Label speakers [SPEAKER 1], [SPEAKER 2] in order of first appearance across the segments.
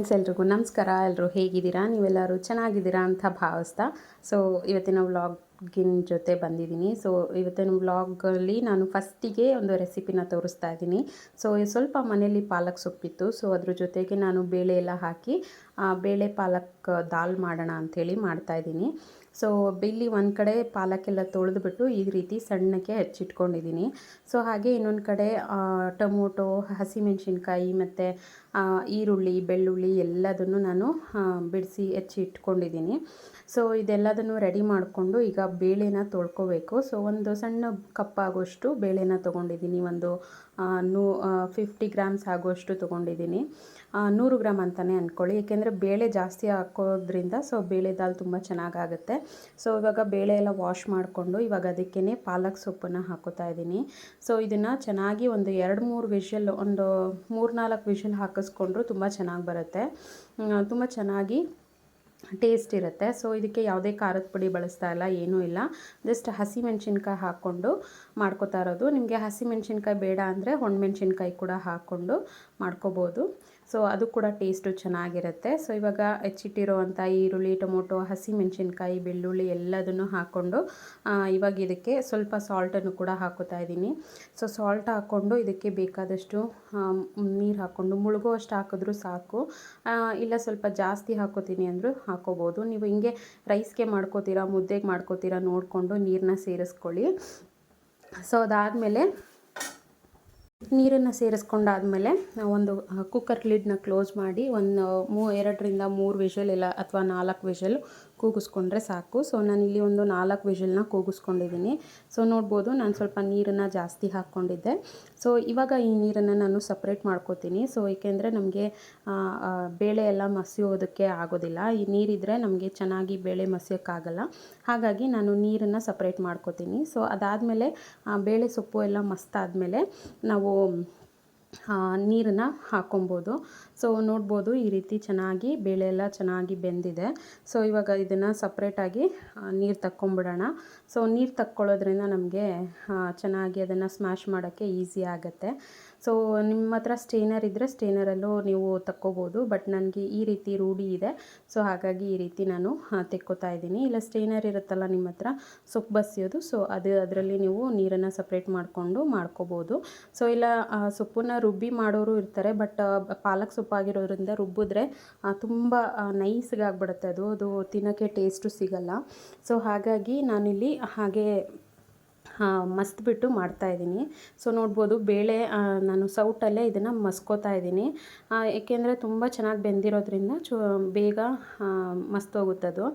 [SPEAKER 1] Friends ಎಲ್ರಿಗೂ ನಮಸ್ಕಾರ. ಎಲ್ಲರೂ ಹೇಗಿದ್ದೀರಾ? ನೀವೆಲ್ಲರೂ ಚೆನ್ನಾಗಿದ್ದೀರಾ ಅಂತ ಭಾವಿಸ್ತಾ. ಸೊ ಇವತ್ತಿನ ವ್ಲಾಗಿನ ಜೊತೆ ಬಂದಿದ್ದೀನಿ. ಸೊ ಇವತ್ತಿನ ವ್ಲಾಗಲ್ಲಿ ನಾನು ಫಸ್ಟಿಗೆ ಒಂದು ರೆಸಿಪಿನ ತೋರಿಸ್ತಾ ಇದ್ದೀನಿ. ಸೊ ಸ್ವಲ್ಪ ಮನೆಯಲ್ಲಿ ಪಾಲಕ್ ಸೊಪ್ಪಿತ್ತು. ಸೊ ಅದ್ರ ಜೊತೆಗೆ ನಾನು ಬೇಳೆ ಎಲ್ಲ ಹಾಕಿ ಬೇಳೆ ಪಾಲಕ್, ದಾಲ್ ಮಾಡೋಣ ಅಂಥೇಳಿ ಮಾಡ್ತಾಯಿದ್ದೀನಿ ಸೊ ಇಲ್ಲಿ ಒಂದು ಕಡೆ ಪಾಲಕ್ಕೆಲ್ಲ ತೊಳೆದುಬಿಟ್ಟು ಈ ರೀತಿ ಸಣ್ಣಕ್ಕೆ ಹೆಚ್ಚಿಟ್ಕೊಂಡಿದ್ದೀನಿ. ಸೊ ಹಾಗೆ ಇನ್ನೊಂದು ಕಡೆ ಟೊಮೊಟೊ, ಹಸಿಮೆಣಸಿನ್ಕಾಯಿ ಮತ್ತು ಈರುಳ್ಳಿ, ಬೆಳ್ಳುಳ್ಳಿ ಎಲ್ಲದನ್ನು ನಾನು ಬಿಡಿಸಿ ಹೆಚ್ಚಿ ಇಟ್ಕೊಂಡಿದ್ದೀನಿ ಸೊ ಇದೆಲ್ಲದನ್ನು ರೆಡಿ ಮಾಡಿಕೊಂಡು ಈಗ ಬೇಳೆನ ತೊಳ್ಕೋಬೇಕು. ಸೊ ಒಂದು ಸಣ್ಣ ಕಪ್ಪಾಗೋಷ್ಟು ಬೇಳೆನ ತೊಗೊಂಡಿದ್ದೀನಿ. ಒಂದು ನೂ ಫಿಫ್ಟಿ ಗ್ರಾಮ್ಸ್ ಆಗುವಷ್ಟು ತೊಗೊಂಡಿದ್ದೀನಿ. ನೂರು ಗ್ರಾಮ್ ಅಂತಲೇ ಅಂದ್ಕೊಳ್ಳಿ ಏಕೆಂದರೆ ಬೇಳೆ ಜಾಸ್ತಿ ಹಾಕೋದ್ರಿಂದ ಸೊ ಬೇಳೆ ದಾಲ್ ತುಂಬ ಚೆನ್ನಾಗಾಗುತ್ತೆ. ಸೊ ಇವಾಗ ಬೇಳೆ ಎಲ್ಲ ವಾಶ್ ಮಾಡಿಕೊಂಡು ಇವಾಗ ಅದಕ್ಕೇ ಪಾಲಕ್ ಸೊಪ್ಪನ್ನು ಹಾಕೋತಾ ಇದ್ದೀನಿ. ಸೊ ಇದನ್ನು ಚೆನ್ನಾಗಿ ಒಂದು ಎರಡು, ಮೂರು ವಿಷಲ್ ಒಂದು ಮೂರು ನಾಲ್ಕು ವಿಷಲ್ ಹಾಕಿಸ್ಕೊಂಡ್ರು ತುಂಬ ಚೆನ್ನಾಗಿ ಬರುತ್ತೆ. ತುಂಬ ಚೆನ್ನಾಗಿ ಟೇಸ್ಟ್ ಇರುತ್ತೆ. ಸೊ ಇದಕ್ಕೆ ಯಾವುದೇ ಖಾರದ ಪುಡಿ ಬಳಸ್ತಾ ಇಲ್ಲ, ಏನೂ ಇಲ್ಲ. ಜಸ್ಟ್ ಹಸಿ ಮೆಣಸಿನ್ಕಾಯಿ ಹಾಕ್ಕೊಂಡು ಮಾಡ್ಕೋತಾ ಇರೋದು. ನಿಮಗೆ ಹಸಿ ಮೆಣಸಿನ್ಕಾಯಿ ಬೇಡ ಅಂದರೆ ಒಣಮೆಣ್ಸಿನ್ಕಾಯಿ ಕೂಡ ಹಾಕ್ಕೊಂಡು ಮಾಡ್ಕೋಬೋದು. ಸೊ ಅದು ಕೂಡ ಟೇಸ್ಟು ಚೆನ್ನಾಗಿರುತ್ತೆ. ಸೊ ಇವಾಗ ಹೆಚ್ಚಿಟ್ಟಿರೋವಂಥ ಈರುಳ್ಳಿ, ಟೊಮೊಟೊ ಹಸಿ ಮೆಣಸಿನ್ಕಾಯಿ ಬೆಳ್ಳುಳ್ಳಿ ಎಲ್ಲದನ್ನು ಹಾಕ್ಕೊಂಡು ಇವಾಗ ಇದಕ್ಕೆ ಸ್ವಲ್ಪ ಸಾಲ್ಟನ್ನು ಕೂಡ ಹಾಕೋತಾ ಇದ್ದೀನಿ. ಸೊ ಸಾಲ್ಟ್ ಹಾಕ್ಕೊಂಡು ಇದಕ್ಕೆ ಬೇಕಾದಷ್ಟು ನೀರು ಹಾಕ್ಕೊಂಡು ಮುಳುಗುವಷ್ಟು ಹಾಕಿದ್ರೂ ಸಾಕು. ಇಲ್ಲ ಸ್ವಲ್ಪ ಜಾಸ್ತಿ ಹಾಕೋತೀನಿ ಅಂದರೂ ಹಾಕೋಬೋದು. ನೀವು ಹಿಂಗೆ ರೈಸ್ಗೆ ಮಾಡ್ಕೋತೀರಾ, ಮುದ್ದೆಗೆ ಮಾಡ್ಕೋತೀರಾ ನೋಡಿಕೊಂಡು ನೀರನ್ನ ಸೇರಿಸ್ಕೊಳ್ಳಿ. ಸೊ ಅದಾದಮೇಲೆ ನೀರನ್ನು ಸೇರಿಸ್ಕೊಂಡಾದಮೇಲೆ ಒಂದು ಕುಕ್ಕರ್ ಲಿಡ್ನ ಕ್ಲೋಸ್ ಮಾಡಿ ಒಂದು ಮೂ, ಎರಡರಿಂದ ಮೂರು ವಿಷಲ್ ಇಲ್ಲ, ಅಥವಾ ನಾಲ್ಕು ವಿಷಲ್ ಕೂಗಿಸ್ಕೊಂಡ್ರೆ ಸಾಕು. ಸೊ ನಾನಿಲ್ಲಿ ಒಂದು ನಾಲ್ಕು ವಿಷಲ್ನ ಕೂಗಿಸ್ಕೊಂಡಿದ್ದೀನಿ ಸೊ ನೋಡ್ಬೋದು, ನಾನು ಸ್ವಲ್ಪ ನೀರನ್ನು ಜಾಸ್ತಿ ಹಾಕ್ಕೊಂಡಿದ್ದೆ. ಸೊ ಇವಾಗ ಈ ನೀರನ್ನು ನಾನು ಸಪ್ರೇಟ್ ಮಾಡ್ಕೋತೀನಿ. ಸೊ ಏಕೆಂದರೆ ನಮಗೆ ಬೇಳೆ ಎಲ್ಲ ಮಸಿಯೋದಕ್ಕೆ ಆಗೋದಿಲ್ಲ. ಈ ನೀರಿದ್ದರೆ ನಮಗೆ ಚೆನ್ನಾಗಿ ಬೇಳೆ ಮಸಿಯೋಕ್ಕಾಗಲ್ಲ. ಹಾಗಾಗಿ ನಾನು ನೀರನ್ನು ಸಪ್ರೇಟ್ ಮಾಡ್ಕೋತೀನಿ. ಸೊ ಅದಾದಮೇಲೆ ಬೇಳೆ ಸೊಪ್ಪು ಎಲ್ಲ ಮಸ್ತಾದಮೇಲೆ ನಾವು ನೀರನ್ನು ಹಾಕೊಬೋದು. ಸೊ ನೋಡ್ಬೋದು ಈ ರೀತಿ ಚೆನ್ನಾಗಿ ಬೇಳೆ ಎಲ್ಲ ಚೆನ್ನಾಗಿ ಬೆಂದಿದೆ. ಸೊ ಇವಾಗ ಇದನ್ನು ಸಪ್ರೇಟಾಗಿ ನೀರು ತಕ್ಕೊಂಬಿಡೋಣ. ಸೊ ನೀರು ತಕ್ಕೊಳ್ಳೋದ್ರಿಂದ ನಮಗೆ ಚೆನ್ನಾಗಿ ಅದನ್ನು ಸ್ಮ್ಯಾಶ್ ಮಾಡೋಕ್ಕೆ ಈಸಿ ಆಗುತ್ತೆ. ಸೊ ನಿಮ್ಮ ಹತ್ರ ಸ್ಟೇನರ್ ಇದ್ದರೆ ಸ್ಟೇನರಲ್ಲೂ ನೀವು ತಕ್ಕೋಬೋದು ಬಟ್ ನನಗೆ ಈ ರೀತಿ ರೂಢಿ ಇದೆ. ಸೊ ಹಾಗಾಗಿ ಈ ರೀತಿ ನಾನು ತೆಕ್ಕೋತಾ ಇದ್ದೀನಿ. ಇಲ್ಲ ಸ್ಟೇನರ್ ಇರುತ್ತಲ್ಲ ನಿಮ್ಮ ಹತ್ರ ಸೊಪ್ಪು ಬಸಿಯೋದು. ಸೊ ಅದು, ಅದರಲ್ಲಿ ನೀವು ನೀರನ್ನು ಸಪ್ರೇಟ್ ಮಾಡಿಕೊಂಡು ಮಾಡ್ಕೋಬೋದು. ಸೊ ಇಲ್ಲ ಸೊಪ್ಪನ್ನು ರುಬ್ಬಿ ಮಾಡೋರು ಇರ್ತಾರೆ ಬಟ್ ಪಾಲಕ್ ಸೊಪ್ಪಾಗಿರೋದ್ರಿಂದ ರುಬ್ಬಿದ್ರೆ ತುಂಬ ನೈಸ್ಗೆ ಆಗಿಬಿಡುತ್ತೆ ಅದು. ಅದು ತಿನ್ನೋಕ್ಕೆ ಟೇಸ್ಟು ಸಿಗಲ್ಲ. ಸೊ ಹಾಗಾಗಿ ನಾನಿಲ್ಲಿ ಹಾಗೆ ಮಸ್ತ್ಬಿಟ್ಟು ಮಾಡ್ತಾಯಿದ್ದೀನಿ ಸೊ ನೋಡ್ಬೋದು ಬೇಳೆ ನಾನು ಸೌಟಲ್ಲೇ ಇದನ್ನು ಮಸ್ಕೋತಾ ಇದ್ದೀನಿ. ಏಕೆಂದರೆ ತುಂಬ ಚೆನ್ನಾಗಿ ಬೆಂದಿರೋದ್ರಿಂದ ಚು, ಬೇಗ ಮಸ್ತೋಗುತ್ತದು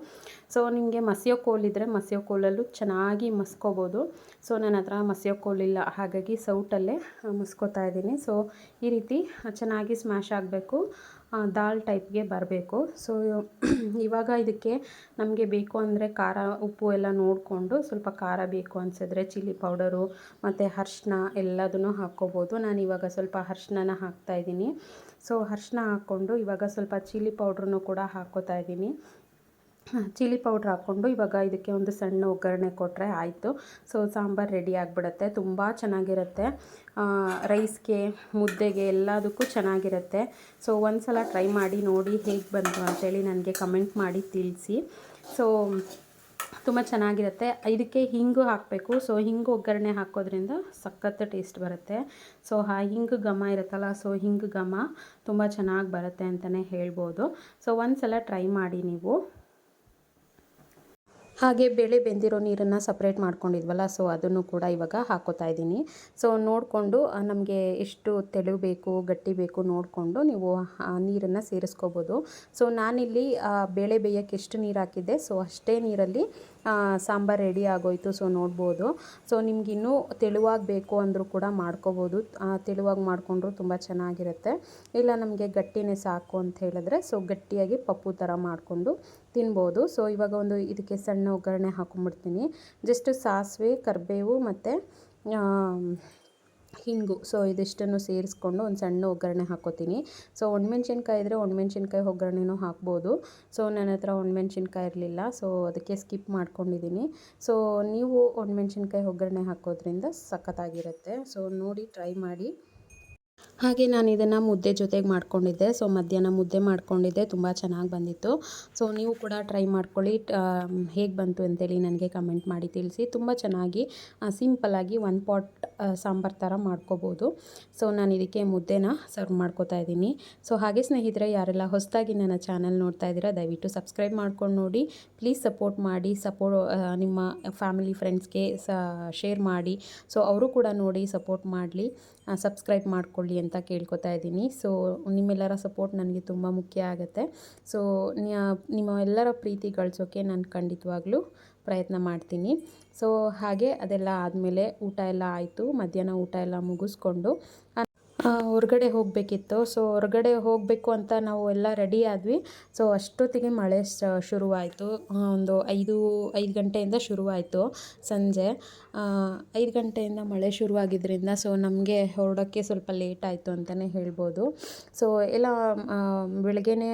[SPEAKER 1] ಸೊ ನಿಮಗೆ ಮಸಿಯೋ ಕೋಲಿದ್ದರೆ ಮಸಿಯೋ ಕೋಲಲ್ಲೂ ಚೆನ್ನಾಗಿ ಮಸ್ಕೋಬೋದು. ಸೊ ನನ್ನ ಹತ್ರ ಮಸಿಯೋ ಕೋಲಿಲ್ಲ ಹಾಗಾಗಿ ಸೌಟಲ್ಲೇ ಮಸ್ಕೋತಾ ಇದ್ದೀನಿ. ಸೊ ಈ ರೀತಿ ಚೆನ್ನಾಗಿ ಸ್ಮ್ಯಾಶ್ ಆಗಬೇಕು. ದಾಲ್ ಟೈಪ್ಗೆ ಬರಬೇಕು. ಸೊ ಇವಾಗ ಇದಕ್ಕೆ ನಮಗೆ ಬೇಕು ಅಂದರೆ ಖಾರ, ಉಪ್ಪು ಎಲ್ಲ ನೋಡಿಕೊಂಡು ಸ್ವಲ್ಪ ಖಾರ ಬೇಕು ಅನಿಸಿದ್ರೆ ಚಿಲ್ಲಿ ಪೌಡರು ಮತ್ತು ಅರ್ಶಿನ ಎಲ್ಲದನ್ನು ಹಾಕ್ಕೋಬೋದು. ನಾನು ಇವಾಗ ಸ್ವಲ್ಪ ಅರ್ಶಿನ ಹಾಕ್ತಾಯಿದ್ದೀನಿ ಸೊ ಅರ್ಶಿನ ಹಾಕ್ಕೊಂಡು ಇವಾಗ ಸ್ವಲ್ಪ ಚಿಲ್ಲಿ ಪೌಡ್ರನ್ನು ಕೂಡ ಹಾಕ್ಕೋತಾ ಇದ್ದೀನಿ. ಚಿಲ್ಲಿ ಪೌಡ್ರ್ ಹಾಕ್ಕೊಂಡು ಇವಾಗ ಇದಕ್ಕೆ ಒಂದು ಸಣ್ಣ ಒಗ್ಗರಣೆ ಕೊಟ್ಟರೆ ಆಯಿತು. ಸೊ ಸಾಂಬಾರು ರೆಡಿ ಆಗಿಬಿಡುತ್ತೆ. ತುಂಬ ಚೆನ್ನಾಗಿರುತ್ತೆ. ರೈಸ್ಗೆ, ಮುದ್ದೆಗೆ ಎಲ್ಲದಕ್ಕೂ ಚೆನ್ನಾಗಿರುತ್ತೆ. ಸೊ ಒಂದು ಸಲ ಟ್ರೈ ಮಾಡಿ ನೋಡಿ ಹೇಗೆ ಬಂತು ಅಂತೇಳಿ ನನಗೆ ಕಮೆಂಟ್ ಮಾಡಿ ತಿಳಿಸಿ. ಸೊ ತುಂಬ ಚೆನ್ನಾಗಿರುತ್ತೆ. ಇದಕ್ಕೆ ಹಿಂಗು ಹಾಕಬೇಕು. ಸೊ ಹಿಂಗು ಒಗ್ಗರಣೆ ಹಾಕೋದ್ರಿಂದ ಸಖತ್ತು ಟೇಸ್ಟ್ ಬರುತ್ತೆ. ಸೊ ಆ ಹಿಂಗು ಘಮ ಇರುತ್ತಲ್ಲ ಸೊ ಹಿಂಗು ಘಮ ತುಂಬ ಚೆನ್ನಾಗಿ ಬರುತ್ತೆ ಅಂತಲೇ ಹೇಳ್ಬೋದು. ಸೊ ಒಂದು ಸಲ ಟ್ರೈ ಮಾಡಿ ನೀವು. ಹಾಗೆ ಬೇಳೆ ಬೆಂದಿರೋ ನೀರನ್ನು ಸಪ್ರೇಟ್ ಮಾಡ್ಕೊಂಡಿದ್ವಲ್ಲ ಸೊ ಅದನ್ನು ಕೂಡ ಇವಾಗ ಹಾಕೋತಾ ಇದ್ದೀನಿ. ಸೊ ನೋಡಿಕೊಂಡು ನಮಗೆ ಎಷ್ಟು ತೆಳು ಬೇಕು ಗಟ್ಟಿ ಬೇಕು ನೋಡಿಕೊಂಡು ನೀವು ನೀರನ್ನು ಸೇರಿಸ್ಕೋಬೋದು. ಸೊ ನಾನಿಲ್ಲಿ ಬೇಳೆ ಬೇಯೋಕ್ಕೆ ಎಷ್ಟು ನೀರು ಹಾಕಿದ್ದೆ ಸೊ ಅಷ್ಟೇ ನೀರಲ್ಲಿ ಸಾಂಬಾರು ರೆಡಿ ಆಗೋಯ್ತು ಸೊ ನೋಡ್ಬೋದು. ಸೊ ನಿಮ್ಗೆ ಇನ್ನೂ ತೆಳುವಾಗಿ ಬೇಕು ಅಂದರೂ ಕೂಡ ಮಾಡ್ಕೋಬೋದು. ತೆಳುವಾಗಿ ಮಾಡಿಕೊಂಡ್ರು ತುಂಬ ಚೆನ್ನಾಗಿರುತ್ತೆ. ಇಲ್ಲ ನಮಗೆ ಗಟ್ಟಿನೇ ಸಾಕು ಅಂತ ಹೇಳಿದ್ರೆ ಸೊ ಗಟ್ಟಿಯಾಗಿ ಪಪ್ಪು ಥರ ಮಾಡಿಕೊಂಡು ತಿನ್ಬೋದು. ಸೊ ಇವಾಗ ಒಂದು ಇದಕ್ಕೆ ಸಣ್ಣ ಒಗ್ಗರಣೆ ಹಾಕೊಂಡ್ಬಿಡ್ತೀನಿ ಜಸ್ಟ್ ಸಾಸಿವೆ, ಕರಿಬೇವು ಮತ್ತು ಹಿಂಗು ಸೊ ಇದಿಷ್ಟನ್ನು ಸೇರಿಸ್ಕೊಂಡು ಒಂದು ಸಣ್ಣ ಒಗ್ಗರಣೆ ಹಾಕ್ಕೋತೀನಿ ಸೊ ಒಣಮೆಣ್ಸಿನ್ಕಾಯಿ ಇದ್ದರೆ ಒಣಮೆಣ್ಸಿನ್ಕಾಯಿ ಒಗ್ಗರಣೆನೂ ಹಾಕ್ಬೋದು. ಸೊ ನನ್ನ ಹತ್ರ ಒಣಮೆಣ್ಸಿನ್ಕಾಯಿ ಇರಲಿಲ್ಲ ಸೊ ಅದಕ್ಕೆ ಸ್ಕಿಪ್ ಮಾಡ್ಕೊಂಡಿದ್ದೀನಿ ಸೊ ನೀವು ಒಣಮೆಣ್ಸಿನ್ಕಾಯಿ ಒಗ್ಗರಣೆ ಹಾಕೋದ್ರಿಂದ ಸಖತ್ತಾಗಿರುತ್ತೆ. ಸೊ ನೋಡಿ ಟ್ರೈ ಮಾಡಿ. ಹಾಗೆ ನಾನು ಇದನ್ನು ಮುದ್ದೆ ಜೊತೆಗೆ ಮಾಡ್ಕೊಂಡಿದ್ದೆ. ಸೊ ಮಧ್ಯಾಹ್ನ ಮುದ್ದೆ ಮಾಡ್ಕೊಂಡಿದ್ದೆ. ತುಂಬ ಚೆನ್ನಾಗಿ ಬಂದಿತ್ತು. ಸೊ ನೀವು ಕೂಡ ಟ್ರೈ ಮಾಡ್ಕೊಳ್ಳಿ. ಹೇಗೆ ಬಂತು ಅಂತೇಳಿ ನನಗೆ ಕಮೆಂಟ್ ಮಾಡಿ ತಿಳಿಸಿ. ತುಂಬ ಚೆನ್ನಾಗಿ ಸಿಂಪಲಾಗಿ ಒನ್ ಪಾಟ್ ಸಾಂಬಾರು ಥರ ಮಾಡ್ಕೋಬೋದು. ಸೊ ನಾನು ಇದಕ್ಕೆ ಮುದ್ದೆನ ಸರ್ವ್ ಮಾಡ್ಕೋತಾ ಇದ್ದೀನಿ. ಸೊ ಹಾಗೆ ಸ್ನೇಹಿತರೆ, ಯಾರೆಲ್ಲ ಹೊಸದಾಗಿ ನನ್ನ ಚಾನಲ್ ನೋಡ್ತಾ ಇದ್ದೀರಾ, ದಯವಿಟ್ಟು ಸಬ್ಸ್ಕ್ರೈಬ್ ಮಾಡ್ಕೊಂಡು ನೋಡಿ. ಪ್ಲೀಸ್ ಸಪೋರ್ಟ್ ಮಾಡಿ. ಸಪೋರ್ಟ್ ನಿಮ್ಮ ಫ್ಯಾಮಿಲಿ ಫ್ರೆಂಡ್ಸ್ಗೆ ಸ ಶೇರ್ ಮಾಡಿ. ಸೊ ಅವರು ಕೂಡ ನೋಡಿ ಸಪೋರ್ಟ್ ಮಾಡಲಿ. ಸಬ್ಸ್ಕ್ರೈಬ್ ಮಾಡ್ಕೊಳ್ಳಿ ಅಂತ ಕೇಳ್ಕೊತಾ ಇದ್ದೀನಿ. ಸೊ ನಿಮ್ಮೆಲ್ಲರ ಸಪೋರ್ಟ್ ನನಗೆ ತುಂಬ ಮುಖ್ಯ ಆಗುತ್ತೆ. ಸೊ ನಿಮ್ಮ ಎಲ್ಲರ ಪ್ರೀತಿ ಗಳಿಸೋಕ್ಕೆ ನಾನು ಖಂಡಿತವಾಗ್ಲೂ ಪ್ರಯತ್ನ ಮಾಡ್ತೀನಿ. ಸೊ ಹಾಗೆ ಅದೆಲ್ಲ ಆದಮೇಲೆ ಊಟ ಎಲ್ಲ ಆಯಿತು. ಮಧ್ಯಾಹ್ನ ಊಟ ಎಲ್ಲ ಮುಗಿಸ್ಕೊಂಡು ಹೊರಗಡೆ ಹೋಗಬೇಕಿತ್ತು. ಸೊ ಹೊರಗಡೆ ಹೋಗಬೇಕು ಅಂತ ನಾವು ಎಲ್ಲ ರೆಡಿ ಆದ್ವಿ. ಸೊ ಅಷ್ಟೊತ್ತಿಗೆ ಮಳೆ ಶುರುವಾಯಿತು. ಒಂದು ಐದು ಐದು ಗಂಟೆಯಿಂದ ಶುರುವಾಯಿತು ಸಂಜೆ. ಐದು ಗಂಟೆಯಿಂದ ಮಳೆ ಶುರುವಾಗಿದ್ದರಿಂದ ಸೊ ನಮಗೆ ಹೊರಡೋಕ್ಕೆ ಸ್ವಲ್ಪ ಲೇಟ್ ಆಯಿತು ಅಂತಲೇ ಹೇಳ್ಬೋದು. ಸೊ ಎಲ್ಲ ಬೆಳಗ್ಗೆನೇ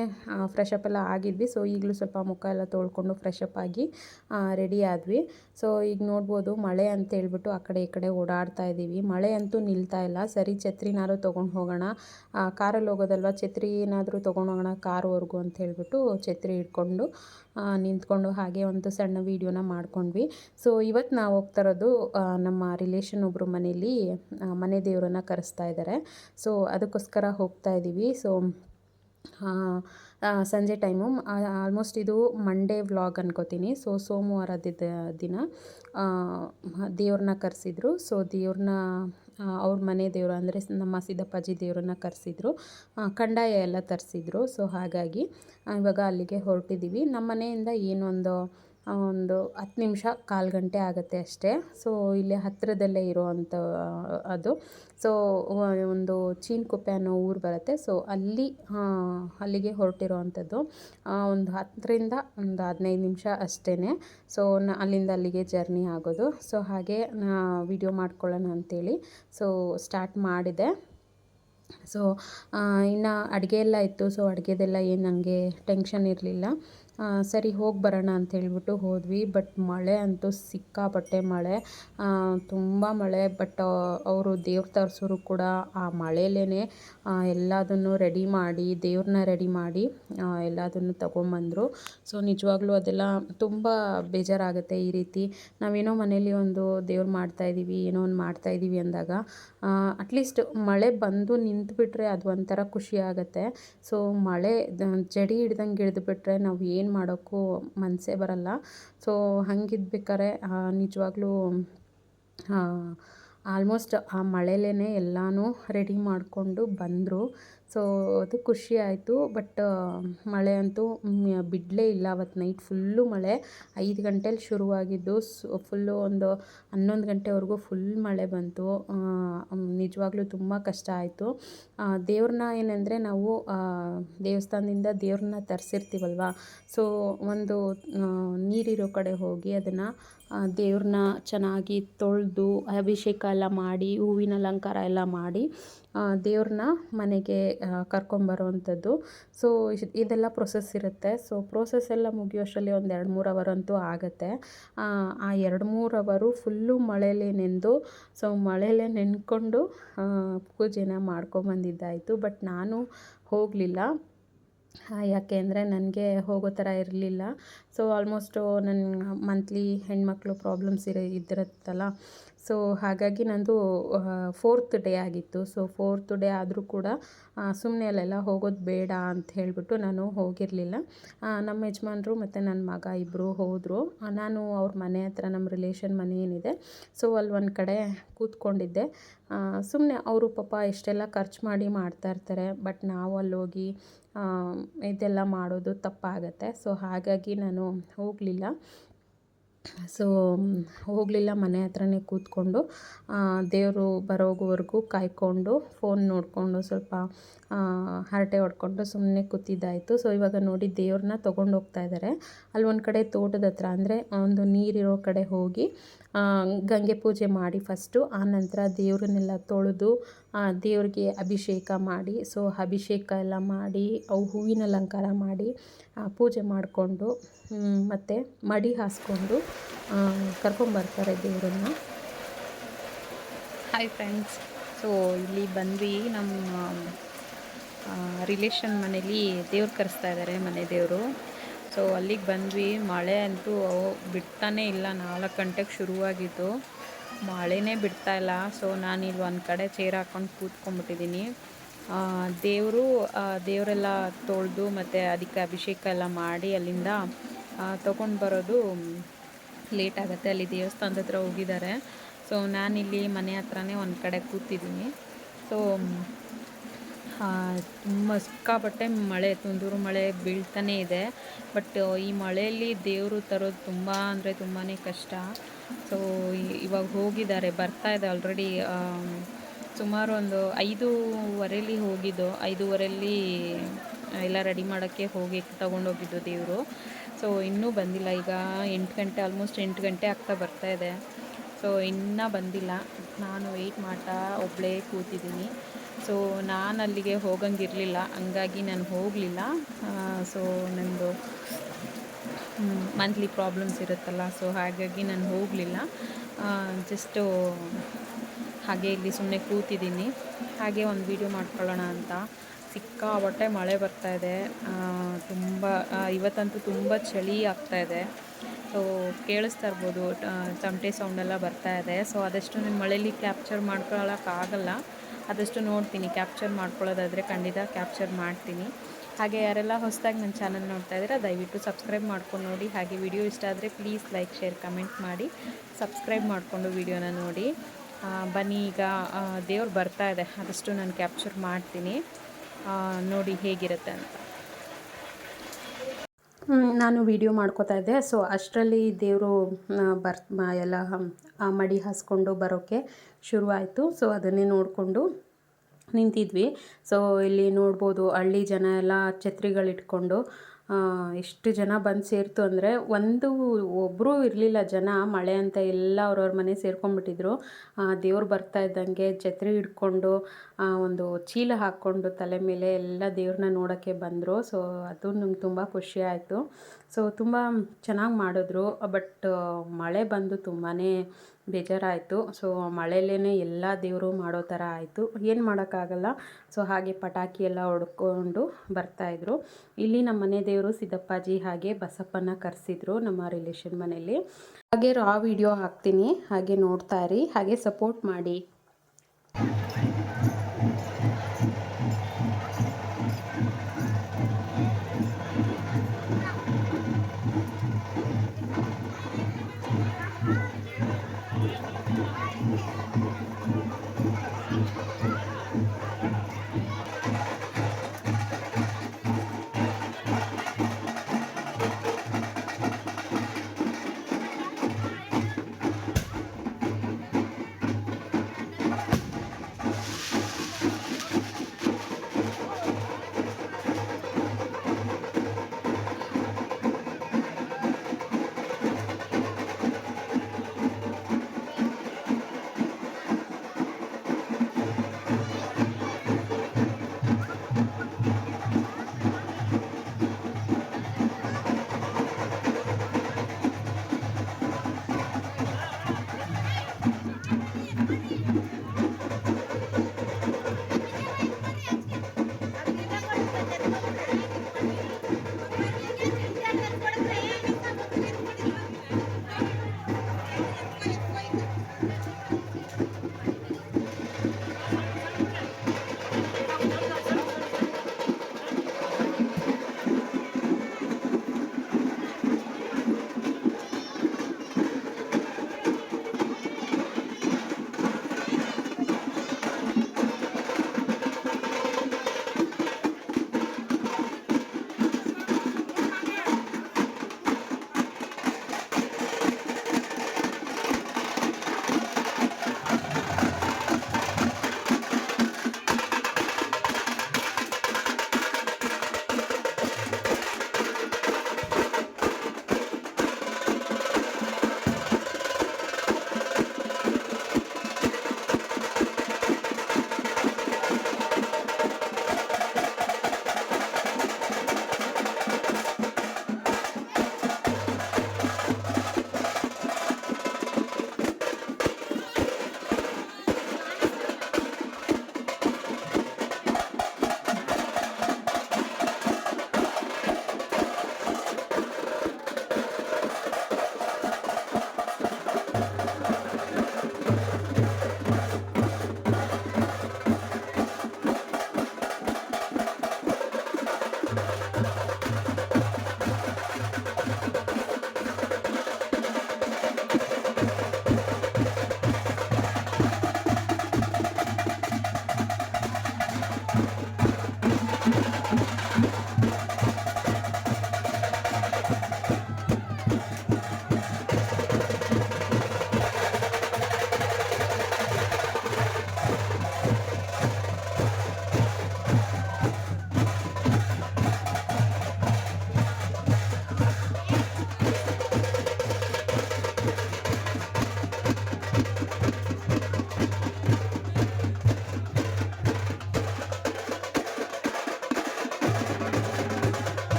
[SPEAKER 1] ಫ್ರೆಶ್ ಅಪ್ ಎಲ್ಲ ಆಗಿದ್ವಿ. ಸೊ ಈಗಲೂ ಸ್ವಲ್ಪ ಮುಖ ಎಲ್ಲ ತೊಳ್ಕೊಂಡು ಫ್ರೆಶ್ ಅಪ್ ಆಗಿ ರೆಡಿ ಆದ್ವಿ. ಸೊ ಈಗ ನೋಡ್ಬೋದು ಮಳೆ ಅಂತ ಹೇಳ್ಬಿಟ್ಟು ಆ ಕಡೆ ಈ ಕಡೆ ಓಡಾಡ್ತಾ ಇದ್ದೀವಿ ಮಳೆ ಅಂತೂ ನಿಲ್ತಾ ಇಲ್ಲ. ಸರಿ ಛತ್ರಿನಾರು ತೊಗೊಂಡು ಹೋಗೋಣ. ಕಾರಲ್ಲಿ ಹೋಗೋದಲ್ವ ಛತ್ರಿ ಏನಾದರೂ ತೊಗೊಂಡು ಹೋಗೋಣ, ಕಾರ್ವರೆಗೂ ಅಂತ ಹೇಳ್ಬಿಟ್ಟು ಛತ್ರಿ ಇಟ್ಕೊಂಡು ನಿಂತ್ಕೊಂಡು ಹಾಗೆ ಒಂದು ಸಣ್ಣ ವೀಡಿಯೋನ ಮಾಡ್ಕೊಂಡ್ವಿ. ಸೊ ಇವತ್ತು ನಾವು ಹೋಗ್ತಾ ಇರೋದು ನಮ್ಮ ರಿಲೇಷನ್ ಒಬ್ಬರು ಮನೇಲಿ ಮನೆ ದೇವರನ್ನು ಕರೆಸ್ತಾ ಇದ್ದಾರೆ ಸೊ ಅದಕ್ಕೋಸ್ಕರ ಹೋಗ್ತಾ ಇದ್ದೀವಿ ಸೊ ಸಂಜೆ ಟೈಮು ಆಲ್ಮೋಸ್ಟ್ ಇದು ಮಂಡೇ ವ್ಲಾಗ್ ಅನ್ಕೋತೀನಿ. ಸೊ ಸೋಮವಾರದ ದಿನ ದೇವ್ರನ್ನ ಕರೆಸಿದ್ರು. ಸೊ ದೇವ್ರನ್ನ ಅವ್ರ ಮನೆ ದೇವರು ಅಂದರೆ ನಮ್ಮ ಸಿದ್ದಪ್ಪಾಜಿ ದೇವರನ್ನ ಕರೆಸಿದ್ರು. ಕಂಡಾಯ ಎಲ್ಲ ತರಿಸಿದ್ರು. ಸೊ ಹಾಗಾಗಿ ಇವಾಗ ಅಲ್ಲಿಗೆ ಹೊರಟಿದ್ದೀವಿ ನಮ್ಮ ಮನೆಯಿಂದ ಏನೊಂದು ಒಂದು ಹತ್ತು ನಿಮಿಷ ಕಾಲು ಗಂಟೆ ಆಗುತ್ತೆ ಅಷ್ಟೇ. ಸೊ ಇಲ್ಲಿ ಹತ್ತಿರದಲ್ಲೇ ಇರೋವಂಥ ಅದು. ಸೊ ಒಂದು ಚೀನ್ಕುಪ್ಪೆ ಅನ್ನೋ ಊರು ಬರುತ್ತೆ. ಸೊ ಅಲ್ಲಿ ಅಲ್ಲಿಗೆ ಹೊರಟಿರೋವಂಥದ್ದು ಒಂದು ಹತ್ತರಿಂದ ಒಂದು ಹದಿನೈದು ನಿಮಿಷ ಅಷ್ಟೇ ಸೊ ನ, ಅಲ್ಲಿಂದ ಅಲ್ಲಿಗೆ ಜರ್ನಿ ಆಗೋದು. ಸೊ ಹಾಗೆ ವಿಡಿಯೋ ಮಾಡ್ಕೊಳ್ಳೋಣ ಅಂಥೇಳಿ ಸೊ ಸ್ಟಾರ್ಟ್ ಮಾಡಿದೆ. ಸೊ ಇನ್ನು ಅಡುಗೆ ಎಲ್ಲ ಇತ್ತು. ಸೊ ಅಡುಗೆದೆಲ್ಲ ಏನು ನನಗೆ ಟೆನ್ಷನ್ ಇರಲಿಲ್ಲ. ಸರಿ ಹೋಗಿ ಬರೋಣ ಅಂತ ಹೇಳ್ಬಿಟ್ಟು ಹೋದ್ವಿ. ಬಟ್ ಮಳೆ ಅಂತೂ ಸಿಕ್ಕಾಪಟ್ಟೆ ಮಳೆ. ತುಂಬ ಮಳೆ. ಬಟ್ ಅವರು ದೇವ್ರ ತರಿಸೋರು ಕೂಡ ಆ ಮಳೆಯಲ್ಲೇ ಎಲ್ಲದನ್ನು ರೆಡಿ ಮಾಡಿ ದೇವ್ರನ್ನ ರೆಡಿ ಮಾಡಿ ಎಲ್ಲದನ್ನು ತೊಗೊಂಬಂದರು. ಸೊ ನಿಜವಾಗ್ಲೂ ಅದೆಲ್ಲ ತುಂಬ ಬೇಜಾರಾಗುತ್ತೆ ಈ ರೀತಿ. ನಾವೇನೋ ಮನೇಲಿ ಒಂದು ದೇವ್ರು ಮಾಡ್ತಾಯಿದ್ದೀವಿ ಏನೋ ಒಂದು ಮಾಡ್ತಾಯಿದ್ದೀವಿ ಅಂದಾಗ ಅಟ್ಲೀಸ್ಟ್ ಮಳೆ ಬಂದು ನಿಂತುಬಿಟ್ರೆ ಅದು ಒಂಥರ ಖುಷಿ ಆಗುತ್ತೆ. ಸೊ ಮಳೆ ಜಡಿ ಹಿಡ್ದಂಗೆ ಹಿಡಿದ್ಬಿಟ್ರೆ ನಾವು ಏನು ಮಾಡೋಕ್ಕೂ ಮನಸ್ಸೇ ಬರಲ್ಲ. ಸೊ ಹಂಗಿದ್ಬೇಕಾರೆ ನಿಜವಾಗ್ಲೂ ಆಲ್ಮೋಸ್ಟ್ ಆ ಮಳೆಲೇ ಎಲ್ಲನೂ ರೆಡಿ ಮಾಡಿಕೊಂಡು ಬಂದರು. ಸೊ ಅದು ಖುಷಿ ಆಯಿತು. ಬಟ್ ಮಳೆ ಅಂತೂ ಬಿಡಲೇ ಇಲ್ಲ ಅವತ್ತು ನೈಟ್ ಫುಲ್ಲು ಮಳೆ. ಐದು ಗಂಟೇಲಿ ಶುರುವಾಗಿದ್ದು ಸೊ ಫುಲ್ಲು ಒಂದು ಹನ್ನೊಂದು ಗಂಟೆವರೆಗೂ ಫುಲ್ ಮಳೆ ಬಂತು. ನಿಜವಾಗ್ಲೂ ತುಂಬ ಕಷ್ಟ ಆಯಿತು. ದೇವ್ರನ್ನ ಏನಂದರೆ ನಾವು ದೇವಸ್ಥಾನದಿಂದ ದೇವ್ರನ್ನ ತರಿಸಿರ್ತೀವಲ್ವ? ಸೊ ಒಂದು ನೀರಿರೋ ಕಡೆ ಹೋಗಿ ಅದನ್ನು ದೇವ್ರನ್ನ ಚೆನ್ನಾಗಿ ತೊಳೆದು ಅಭಿಷೇಕ ಎಲ್ಲ ಮಾಡಿ, ಹೂವಿನ ಅಲಂಕಾರ ಎಲ್ಲ ಮಾಡಿ ದೇವ್ರನ್ನ ಮನೆಗೆ ಕರ್ಕೊಂಬರೋವಂಥದ್ದು ಸೊ ಇದೆಲ್ಲ ಪ್ರೊಸೆಸ್ ಇರುತ್ತೆ. ಸೊ ಪ್ರೊಸೆಸ್ ಎಲ್ಲ ಮುಗಿಯೋಷ್ಟರಲ್ಲಿ ಒಂದು ಎರಡು ಮೂರು ಅವರ್ ಅಂತೂ ಆಗುತ್ತೆ. ಆ ಎರಡು ಮೂರು ಅವರು ಫುಲ್ಲು ಮಳೆಯಲ್ಲೇ ನೆಂದು, ಸೊ ಮಳೆಯಲ್ಲೇ ನೆನ್ಕೊಂಡು ಪೂಜೆನ ಮಾಡ್ಕೊಂಬಂದಿದ್ದಾಯಿತು. ಬಟ್ ನಾನು ಹೋಗಲಿಲ್ಲ. ಯಾಕೆ ಅಂದರೆ ನನಗೆ ಹೋಗೋ ಥರ ಇರಲಿಲ್ಲ. ಸೊ ಆಲ್ಮೋಸ್ಟು ನನ್ನ ಮಂತ್ಲಿ ಹೆಣ್ಮಕ್ಳು ಪ್ರಾಬ್ಲಮ್ಸ್ ಇರೋ, ಇದ್ದಿರುತ್ತಲ್ಲ. ಸೊ ಹಾಗಾಗಿ ನಂದು ಫೋರ್ತ್ ಡೇ ಆಗಿತ್ತು. ಸೊ ಫೋರ್ತ್ ಡೇ ಆದರೂ ಕೂಡ ಸುಮ್ಮನೆ ಅಲ್ಲೆಲ್ಲ ಹೋಗೋದು ಬೇಡ ಅಂತ ಹೇಳಿಬಿಟ್ಟು ನಾನು ಹೋಗಿರಲಿಲ್ಲ. ನಮ್ಮ ಯಜಮಾನರು ಮತ್ತು ನನ್ನ ಮಗ ಇಬ್ಬರು ಹೋದರು. ನಾನು ಅವ್ರ ಮನೆ ಹತ್ರ ನಮ್ಮ ರಿಲೇಷನ್ ಮನೆ ಏನಿದೆ ಸೊ ಅಲ್ಲಿ ಒಂದು ಕಡೆ ಕೂತ್ಕೊಂಡಿದ್ದೆ. ಸುಮ್ಮನೆ ಅವರು ಪಾಪ ಎಷ್ಟೆಲ್ಲ ಖರ್ಚು ಮಾಡಿ ಮಾಡ್ತಾಯಿರ್ತಾರೆ ಬಟ್ ನಾವು ಅಲ್ಲಿ ಹೋಗಿ ಇದೆಲ್ಲ ಮಾಡೋದು ತಪ್ಪಾಗತ್ತೆ. ಸೊ ಹಾಗಾಗಿ ನಾನು ಹೋಗಲಿಲ್ಲ. ಸೊ ಹೋಗಲಿಲ್ಲ, ಮನೆ ಹತ್ರನೇ ಕೂತ್ಕೊಂಡು ದೇವರು ಬರೋವರೆಗೂ ಕಾಯ್ಕೊಂಡು ಫೋನ್ ನೋಡಿಕೊಂಡು ಸ್ವಲ್ಪ ಹರಟೆ ಹೊಡ್ಕೊಂಡು ಸುಮ್ಮನೆ ಕೂತಿದ್ದಾಯಿತು. ಸೊ ಇವಾಗ ನೋಡಿ ದೇವ್ರನ್ನ ತೊಗೊಂಡು ಹೋಗ್ತಾ ಇದ್ದಾರೆ ಅಲ್ಲಿ ಒಂದು ಕಡೆ ತೋಟದ ಹತ್ರ, ಅಂದರೆ ಒಂದು ನೀರಿರೋ ಕಡೆ ಹೋಗಿ ಗಂಗೆ ಪೂಜೆ ಮಾಡಿ ಫಸ್ಟು ಆನಂತರ ದೇವ್ರನ್ನೆಲ್ಲ ತೊಳೆದು ದೇವ್ರಿಗೆ ಅಭಿಷೇಕ ಮಾಡಿ, ಸೊ ಅಭಿಷೇಕ ಎಲ್ಲ ಮಾಡಿ, ಅವು ಹೂವಿನ ಅಲಂಕಾರ ಮಾಡಿ ಪೂಜೆ ಮಾಡಿಕೊಂಡು ಮತ್ತು ಮಡಿ ಹಾಸ್ಕೊಂಡು ಕರ್ಕೊಂಬರ್ತಾರೆ ದೇವರನ್ನ. ಹಾಯ್ ಫ್ರೆಂಡ್ಸ್ ಸೊ ಇಲ್ಲಿ ಬಂದ್ವಿ ನಮ್ಮ ರಿಲೇಷನ್ ಮನೇಲಿ ದೇವ್ರು ಕರೆಸ್ತಾ ಇದ್ದಾರೆ ಮನೆ ದೇವರು. ಸೊ ಅಲ್ಲಿಗೆ ಬಂದ್ವಿ. ಮಳೆ ಅಂತೂ ಬಿಡ್ತಾನೆ ಇಲ್ಲ. ನಾಲ್ಕು ಗಂಟೆಗೆ ಶುರುವಾಗಿತ್ತು ಮಳೆನೇ ಬಿಡ್ತಾ ಇಲ್ಲ. ಸೊ ನಾನು ಇಲ್ಲಿ ಒಂದು ಕಡೆ ಚೇರ್ ಹಾಕ್ಕೊಂಡು ಕೂತ್ಕೊಂಡ್ಬಿಟ್ಟಿದ್ದೀನಿ ದೇವರು ದೇವರೆಲ್ಲ ತೊಳೆದು ಮತ್ತು ಅದಕ್ಕೆ ಅಭಿಷೇಕ ಎಲ್ಲ ಮಾಡಿ ಅಲ್ಲಿಂದ ತೊಗೊಂಡು ಬರೋದು ಲೇಟ್ ಆಗುತ್ತೆ. ಅಲ್ಲಿ ದೇವಸ್ಥಾನದ ಹತ್ರ ಹೋಗಿದ್ದಾರೆ. ಸೊ ನಾನಿಲ್ಲಿ ಮನೆ ಹತ್ರನೇ ಒಂದು ಕಡೆ ಕೂತಿದ್ದೀನಿ ಸೊ ತುಂಬ ಸಿಕ್ಕಾಪಟ್ಟೆ ಮಳೆ ತುಂತುರು ಮಳೆ ಬೀಳ್ತಾನೇ ಇದೆ. ಬಟ್ ಈ ಮಳೆಯಲ್ಲಿ ದೇವರು ತರೋದು ತುಂಬ ಅಂದರೆ ತುಂಬಾ ಕಷ್ಟ. ಸೊ ಇವಾಗ ಹೋಗಿದ್ದಾರೆ, ಬರ್ತಾ ಇದೆ ಆಲ್ರೆಡಿ ಸುಮಾರು ಒಂದು ಐದೂವರೆಲಿ ಹೋಗಿದ್ದು ಐದೂವರೆಯಲ್ಲಿ ಎಲ್ಲ ರೆಡಿ ಮಾಡೋಕ್ಕೆ ಹೋಗಿ ತೊಗೊಂಡೋಗಿದ್ದು ದೇವರು. ಸೊ ಇನ್ನೂ ಬಂದಿಲ್ಲ, ಈಗ ಎಂಟು ಗಂಟೆ ಆಲ್ಮೋಸ್ಟ್ ಎಂಟು ಗಂಟೆ ಆಗ್ತಾ ಬರ್ತಾ ಇದೆ. ಸೊ ಇನ್ನೂ ಬಂದಿಲ್ಲ. ನಾನು ವೆಯ್ಟ್ ಮಾಡ್ತಾ ಒಬ್ಬಳೇ ಕೂತಿದ್ದೀನಿ. ಸೊ ನಾನು ಅಲ್ಲಿಗೆ ಹೋಗಂಗಿರಲಿಲ್ಲ, ಹಂಗಾಗಿ ನಾನು ಹೋಗಲಿಲ್ಲ. ಸೊ ನನ್ನದು ಮಂತ್ಲಿ ಪ್ರಾಬ್ಲಮ್ಸ್ ಇರುತ್ತಲ್ಲ ಸೊ ಹಾಗಾಗಿ ನಾನು ಹೋಗಲಿಲ್ಲ. ಜಸ್ಟು ಹಾಗೆ ಇಲ್ಲಿ ಸುಮ್ಮನೆ ಕೂತಿದ್ದೀನಿ. ಹಾಗೆ ಒಂದು ವೀಡಿಯೋ ಮಾಡ್ಕೊಳ್ಳೋಣ ಅಂತ. ಸಿಕ್ಕಾಪಟ್ಟೆ ಮಳೆ ಬರ್ತಾ ಇದೆ. ತುಂಬ ಇವತ್ತಂತೂ ತುಂಬ ಚಳಿ ಆಗ್ತಾಯಿದೆ ಸೊ ಕೇಳಿಸ್ತಾ ಇರ್ಬೋದು ತಮಟೆ ಸೌಂಡೆಲ್ಲ ಬರ್ತಾ ಇದೆ. ಸೊ ಆದಷ್ಟು ನಾನು ಮಳೇಲಿ ಕ್ಯಾಪ್ಚರ್ ಮಾಡ್ಕೊಳ್ಳೋಕ್ಕಾಗಲ್ಲ ಆದಷ್ಟು ನೋಡ್ತೀನಿ ಕ್ಯಾಪ್ಚರ್ ಮಾಡ್ಕೊಳ್ಳೋದಾದರೆ ಖಂಡಿತ ಕ್ಯಾಪ್ಚರ್ ಮಾಡ್ತೀನಿ. ಹಾಗೆ ಯಾರೆಲ್ಲ ಹೊಸದಾಗಿ ನನ್ನ ಚಾನಲ್ ನೋಡ್ತಾ ಇದ್ದೀರಾ, ದಯವಿಟ್ಟು ಸಬ್ಸ್ಕ್ರೈಬ್ ಮಾಡ್ಕೊಂಡು ನೋಡಿ. ಹಾಗೆ ವಿಡಿಯೋ ಇಷ್ಟ ಆದರೆ ಪ್ಲೀಸ್ ಲೈಕ್, ಶೇರ್, ಕಮೆಂಟ್ ಮಾಡಿ. ಸಬ್ಸ್ಕ್ರೈಬ್ ಮಾಡಿಕೊಂಡು ವಿಡಿಯೋನ ನೋಡಿ. ಬನ್ನಿ ಈಗ ದೇವ್ರು ಬರ್ತಾ ಇದೆ. ಅದಷ್ಟು ನಾನು ಕ್ಯಾಪ್ಚರ್ ಮಾಡ್ತೀನಿ. ನೋಡಿ ಹೇಗಿರುತ್ತೆ ಅಂತ.
[SPEAKER 2] ನಾನು ವಿಡಿಯೋ ಮಾಡ್ಕೋತಾ ಇದ್ದೆ. ಸೊ, ಅಷ್ಟರಲ್ಲಿ ದೇವರು ಬರ್ ಎಲ್ಲ ಮಡಿ ಹಾಸ್ಕೊಂಡು ಬರೋಕ್ಕೆ ಶುರುವಾಯಿತು. ಸೊ, ಅದನ್ನೇ ನೋಡಿಕೊಂಡು ನಿಂತಿದ್ವಿ. ಸೊ ಇಲ್ಲಿ ನೋಡ್ಬೋದು ಹಳ್ಳಿ ಜನ ಎಲ್ಲ ಛತ್ರಿಗಳಿಟ್ಕೊಂಡು ಎಷ್ಟು ಜನ ಬಂದು ಸೇರ್ತು ಅಂದರೆ ಒಂದು ಒಬ್ಬರೂ ಇರಲಿಲ್ಲ ಜನ, ಮಳೆ ಅಂತ ಎಲ್ಲ ಅವ್ರವ್ರ ಮನೆ ಸೇರ್ಕೊಂಡ್ಬಿಟ್ಟಿದ್ರು. ದೇವ್ರು ಬರ್ತಾ ಇದ್ದಂಗೆ ಛತ್ರಿ ಹಿಡ್ಕೊಂಡು ಒಂದು ಚೀಲ ಹಾಕ್ಕೊಂಡು ತಲೆ ಮೇಲೆ ಎಲ್ಲ ದೇವ್ರನ್ನ ನೋಡೋಕ್ಕೆ ಬಂದರು. ಸೊ ಅದು ನಮ್ಗೆ ತುಂಬ ಖುಷಿ ಆಯಿತು. ಸೊ ತುಂಬ ಚೆನ್ನಾಗಿ ಮಾಡಿದ್ರು. ಬಟ್ ಮಳೆ ಬಂದು ತುಂಬಾ ಬೇಜಾರಾಯಿತು. ಸೊ ಮಳೆಯಲ್ಲೇ ಎಲ್ಲ ದೇವರು ಮಾಡೋ ಥರ ಆಯಿತು. ಏನು ಮಾಡೋಕ್ಕಾಗಲ್ಲ. ಸೊ ಹಾಗೆ ಪಟಾಕಿ ಎಲ್ಲ ಹೊಡ್ಕೊಂಡು ಬರ್ತಾಯಿದ್ರು ಇಲ್ಲಿ ನಮ್ಮ ಮನೆ ದೇವರು ಸಿದ್ದಪ್ಪಾಜಿ ಹಾಗೆ ಬಸಪ್ಪನ ಕರೆಸಿದ್ರು ನಮ್ಮ ರಿಲೇಷನ್ ಮನೆಯಲ್ಲಿ. ಹಾಗೆ ರಾ ವಿಡಿಯೋ ಹಾಕ್ತೀನಿ. ಹಾಗೆ ನೋಡ್ತಾ ಇರಿ. ಹಾಗೆ ಸಪೋರ್ಟ್ ಮಾಡಿ.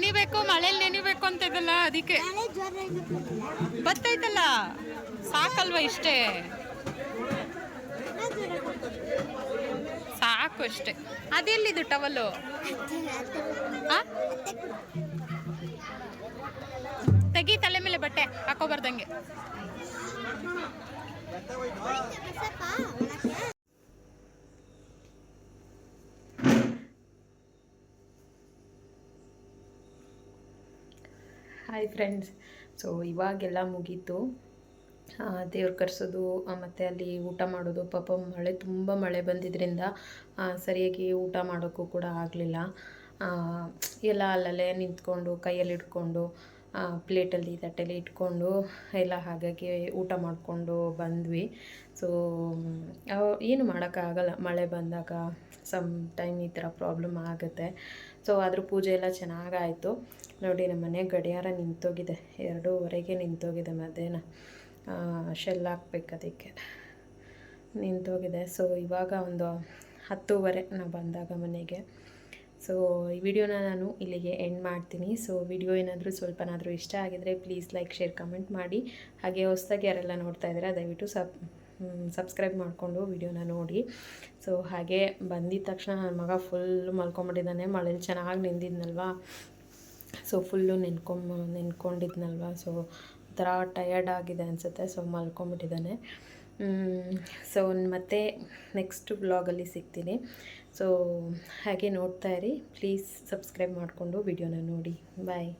[SPEAKER 1] ನೆನಿಬೇಕು ಮಳೆಯಲ್ಲಿ ನೆನಿಬೇಕು ಇದಲ್ಲ ಅದಕ್ಕೆ. ಬತ್ತೈತಲ್ಲ? ಸಾಕಲ್ವಾ ಇಷ್ಟೇ? ಸಾಕು ಅಷ್ಟೇ. ಅದೆಲ್ಲಿದು ಟವಲು? ತೆಗಿ ತಲೆ ಮೇಲೆ ಬಟ್ಟೆ ಹಾಕೋಬಾರ್ದಂಗೆ. ಹಾಯ್ ಫ್ರೆಂಡ್ಸ್ ಸೊ ಇವಾಗೆಲ್ಲ ಮುಗೀತು. ದೇವ್ರು ಕರೆಸೋದು ಮತ್ತು ಅಲ್ಲಿ ಊಟ ಮಾಡೋದು. ಪಾಪ ಮಳೆ, ತುಂಬ ಮಳೆ ಬಂದಿದ್ದರಿಂದ ಸರಿಯಾಗಿ ಊಟ ಮಾಡೋಕ್ಕೂ ಕೂಡ ಆಗಲಿಲ್ಲ. ಎಲ್ಲ ಅಲ್ಲಲ್ಲೇ ನಿಂತ್ಕೊಂಡು, ಕೈಯಲ್ಲಿ ಇಟ್ಕೊಂಡು ಪ್ಲೇಟಲ್ಲಿ, ತಟ್ಟೆಲಿ ಇಟ್ಕೊಂಡು, ಎಲ್ಲ ಹಾಗಾಗಿ ಊಟ ಮಾಡಿಕೊಂಡು ಬಂದ್ವಿ. ಸೊ ಏನು ಮಾಡೋಕ್ಕಾಗಲ್ಲ. ಮಳೆ ಬಂದಾಗ ಸಮ್ ಟೈಮ್ ಈ ಥರ ಪ್ರಾಬ್ಲಮ್ ಆಗುತ್ತೆ. ಸೊ ಅದ್ರ ಪೂಜೆ ಎಲ್ಲ ಚೆನ್ನಾಗಾಯಿತು. ನೋಡಿ, ನಮ್ಮ ಮನೆ ಗಡಿಯಾರ ನಿಂತೋಗಿದೆ. ಎರಡೂವರೆಗೆ ನಿಂತೋಗಿದೆ ಮಧ್ಯಾಹ್ನ. ಶೆಲ್ ಹಾಕ್ಬೇಕು ಅದಕ್ಕೆ. ನಿಂತೋಗಿದೆ. ಸೊ ಇವಾಗ ಒಂದು ಹತ್ತೂವರೆ ನಾವು ಬಂದಾಗ ಮನೆಗೆ. ಸೊ ಈ ವಿಡಿಯೋನ ನಾನು ಇಲ್ಲಿಗೆ ಎಂಡ್ ಮಾಡ್ತೀನಿ. ಸೊ ವಿಡಿಯೋ ಏನಾದರೂ ಸ್ವಲ್ಪನಾದರೂ ಇಷ್ಟ ಆಗಿದರೆ ಪ್ಲೀಸ್ ಲೈಕ್ ಶೇರ್ ಕಮೆಂಟ್ ಮಾಡಿ. ಹಾಗೆ ಹೊಸ್ದಾಗಿ ಯಾರೆಲ್ಲ ನೋಡ್ತಾ ಇದ್ದೀರಾ, ದಯವಿಟ್ಟು ಸಬ್ ಸಬ್ಸ್ಕ್ರೈಬ್ ಮಾಡಿಕೊಂಡು ವಿಡಿಯೋನ ನೋಡಿ. ಸೊ ಹಾಗೆ ಬಂದಿದ ತಕ್ಷಣ ನನ್ನ ಮಗ ಫುಲ್ ಮಲ್ಕೊಂಬಿಟ್ಟಿದ್ದಾನೆ ಮಳೇಲಿ ಚೆನ್ನಾಗಿ ನಿಂದಿದ್ನಲ್ವಾ? ಸೊ ಫುಲ್ಲು ನೆನ್ಕೊಂಬ ನೆನ್ಕೊಂಡಿದ್ನಲ್ವ ಸೊ ಒಂಥರ ಟಯರ್ಡ್ ಆಗಿದೆ ಅನಿಸುತ್ತೆ. ಸೊ ಮಲ್ಕೊಂಬಿಟ್ಟಿದ್ದಾನೆ ಸೊ ಮತ್ತೆ ನೆಕ್ಸ್ಟ್ ಬ್ಲಾಗಲ್ಲಿ ಸಿಗ್ತೀನಿ. ಸೊ ಹಾಗೆ ನೋಡ್ತಾ ಇರಿ. ಪ್ಲೀಸ್ ಸಬ್ಸ್ಕ್ರೈಬ್ ಮಾಡಿಕೊಂಡು ವಿಡಿಯೋನ ನೋಡಿ. ಬಾಯ್